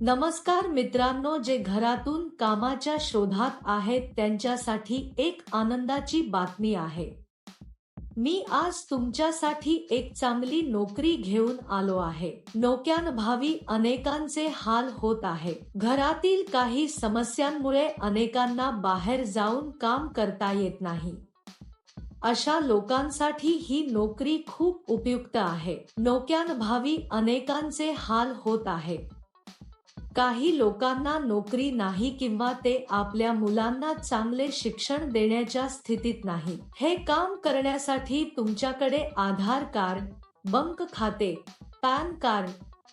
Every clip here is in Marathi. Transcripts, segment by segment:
नमस्कार मित्रांनो जे घरातून कामाच्या शोधात आहेत त्यांच्यासाठी एक आनंदाची बातमी आहे. मी आज तुमच्यासाठी एक चांगली नोकरी घेऊन आलो आहे. नोक्यानभावी अनेकांचे हाल होत आहे. घरातील काही समस्यांमुळे अनेकांना बाहेर जाऊन काम करता येत नाही. अशा लोकांसाठी ही नोकरी खूप उपयुक्त आहे. नोक्यानभावी अनेकांचे हाल होत आहे. काही लोकांना नोकरी नाही किंवा ते आपल्या मुलांना चांगले शिक्षण देण्याच्या स्थितीत नाही. हे काम करण्यासाठी तुमच्याकडे आधार कार्ड बंक खाते पॅन कार्ड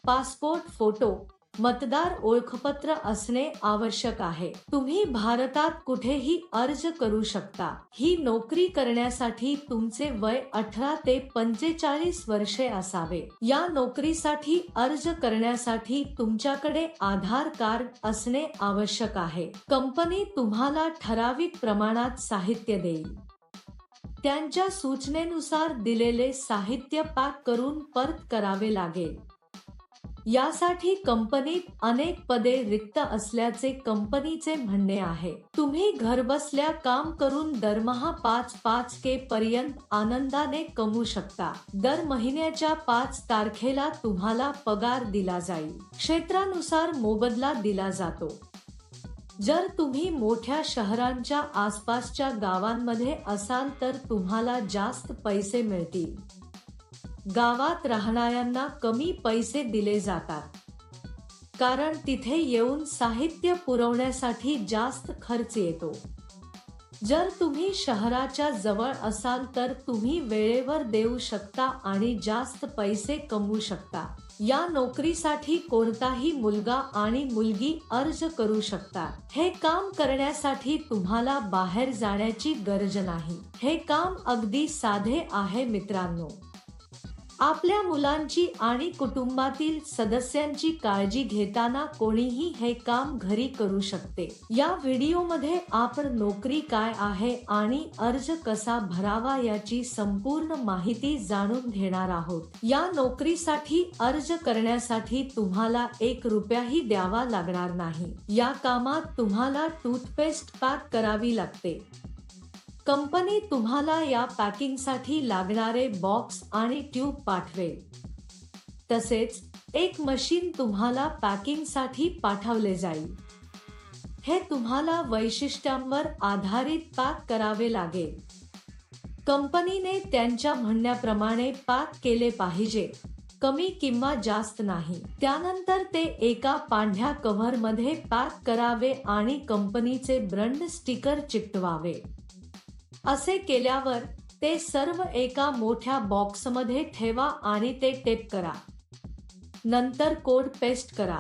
पासपोर्ट फोटो मतदार ओळखपत्र असणे आवश्यक आहे. तुम्ही भारतात कुठेही अर्ज करू शकता. ही नोकरी करण्यासाठी तुमचे वय अठरा ते पंचेचाळीस वर्षे असावे. या नोकरीसाठी अर्ज करण्यासाठी तुमच्याकडे आधार कार्ड असणे आवश्यक आहे. कंपनी तुम्हाला ठराविक प्रमाणात साहित्य देईल. त्यांच्या सूचनेनुसार दिलेले साहित्य पॅक करून परत करावे लागेल. यासाठी कंपनीत अनेक पदे रिक्त असल्याचे कंपनीचे म्हणणे आहे. तुम्ही घरबसल्या काम करून दरमहा पाच पाच के पर्यंत आनंदाने कमवू शकता. दर महिन्याच्या पाच तारखेला तुम्हाला पगार दिला जाईल. क्षेत्रानुसार मोबदला दिला जातो. जर तुम्ही मोठ्या शहरांच्या आसपासच्या गावांमध्ये असाल तर तुम्हाला जास्त पैसे मिळतील. गावात राहणाऱ्यांना कमी पैसे दिले जातात. कारण तिथे येऊन साहित्य पुरवण्यासाठी जास्त खर्च येतो. जर तुम्ही शहराच्या जवळ असाल तर तुम्ही वेळेवर देऊ शकता आणि जास्त पैसे कमवू शकता. या नोकरीसाठी कोणताही मुलगा आणि मुलगी अर्ज करू शकता. हे काम करण्यासाठी तुम्हाला बाहेर जाण्याची गरज नाही. हे काम अगदी साधे आहे मित्रांनो. आपल्या मुलांची आणि कुटुंबातील सदस्यांची काळजी घेताना कोणीही हे काम घरी करू शकते. या व्हिडिओमध्ये आपण नोकरी काय आहे आणि अर्ज कसा भरावा याची संपूर्ण माहिती जाणून घेणार आहोत. या नोकरीसाठी अर्ज करण्यासाठी तुम्हाला एक रुपयाही द्यावा लागणार नाही. या कामात तुम्हाला टूथपेस्ट पॅक करावी लागते. कंपनी तुम्हाला या पॅकिंगसाठी लागणारे बॉक्स आणि ट्यूब पाठवेल. तसेच एक मशीन तुम्हाला पॅकिंगसाठी पाठवले जाईल. हे तुम्हाला वैशिष्ट्यांवर आधारित पॅक करावे लागेल. कंपनीने त्यांच्या म्हणण्याप्रमाणे पॅक केले पाहिजे. कमी किंवा जास्त नाही. त्यानंतर ते एका पांढऱ्या कव्हरमध्ये पॅक करावे आणि कंपनीचे ब्रँड स्टिकर चिकटवावे. असे केल्यावर ते सर्व एका मोठ्या बॉक्समध्ये ठेवा आणि ते टेप करा. नंतर कोड पेस्ट करा.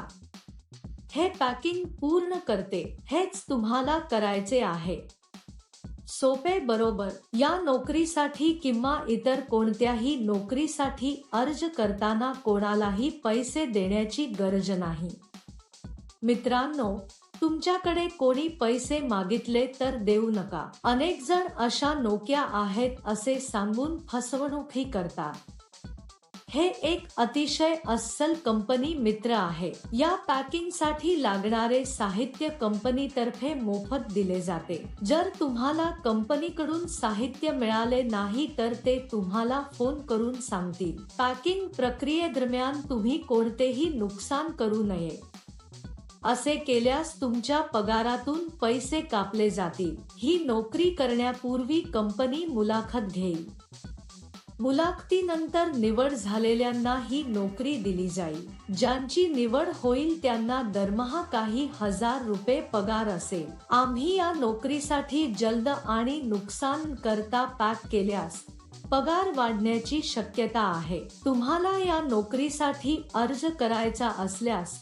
हे पॅकिंग पूर्ण करते हेच तुम्हाला करायचे आहे. सोपे बरोबर या नोकरीसाठी किंवा इतर कोणत्याही नोकरीसाठी अर्ज करताना कोणालाही पैसे देण्याची गरज नाही. मित्रांनो तुमच्याकडे कोणी पैसे मागितले तर देऊ नका. अनेक जण अशा नोक्या आहेत असे सांगून फसवणूकही करतात. हे एक अतिशय अस्सल कंपनी मित्र आहे. या पॅकिंगसाठी लागणारे साहित्य कंपनीतर्फे मोफत दिले जाते. जर तुम्हाला कंपनीकडून साहित्य मिळाले नाही तर ते तुम्हाला फोन करून सांगतील. पॅकिंग प्रक्रियेदरम्यान तुम्ही कोणतेही नुकसान करू नये. असे केल्यास तुमच्या पगारातून पैसे कापले जातील. ही नोकरी करण्यापूर्वी कंपनी मुलाखत घेईल. मुलाखतीनंतर निवड झालेल्यांना ही नोकरी दिली जाईल. ज्यांची निवड होईल त्यांना दरमहा काही हजार रुपये पगार असेल. आम्ही या नोकरीसाठी जलद आणि नुकसान करता पॅक केल्यास पगार वाढण्याची शक्यता आहे. तुम्हाला या नोकरीसाठी अर्ज करायचा असल्यास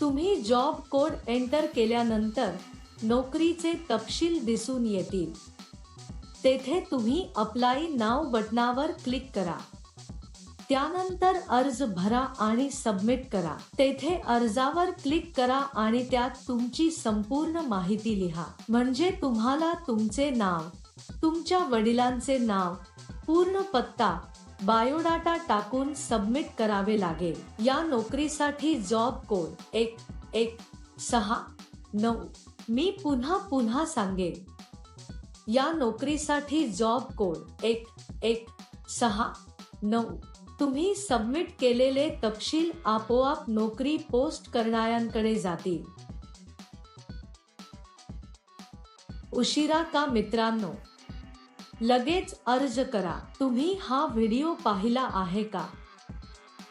तुम्ही जॉब कोड एंटर केल्यानंतर नोकरीचे तपशील दिसून येतील. तेथे तुम्ही अप्लाय नाव बटनावर क्लिक करा. त्यानंतर अर्ज भरा आणि सबमिट करा. तेथे अर्जावर क्लिक करा आणि त्यात तुमची संपूर्ण माहिती लिहा. म्हणजे तुम्हाला तुमचे नाव तुमच्या वडिलांचे नाव पूर्ण पत्ता बायोडाटा टाकून सबमिट करावे लागेल. या नोकरीसाठी जॉब कोड एक एक सहा नऊ. मी पुन्हा पुन्हा सांगेन. या नोकरीसाठी जॉब कोड एक एक सहा नऊ. तुम्ही सबमिट केलेले तपशील आपोआप नोकरी पोस्ट करणाऱ्यांकडे जातील. उशिरा का मित्रांनो? लगेच अर्ज करा. तुम्ही हा व्हिडिओ पाहिला आहे का?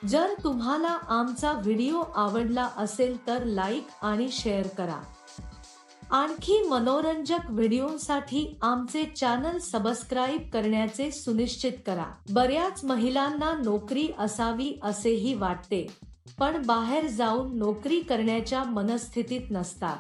जर तुम्हाला आमचा व्हिडिओ आवडला असेल तर लाईक आणि शेअर करा. आणखी मनोरंजक व्हिडिओसाठी आमचे चॅनल सबस्क्राईब करण्याचे सुनिश्चित करा. बऱ्याच महिलांना नोकरी असावी असेही वाटते पण बाहेर जाऊन नोकरी करण्याच्या मनस्थितीत नसतात.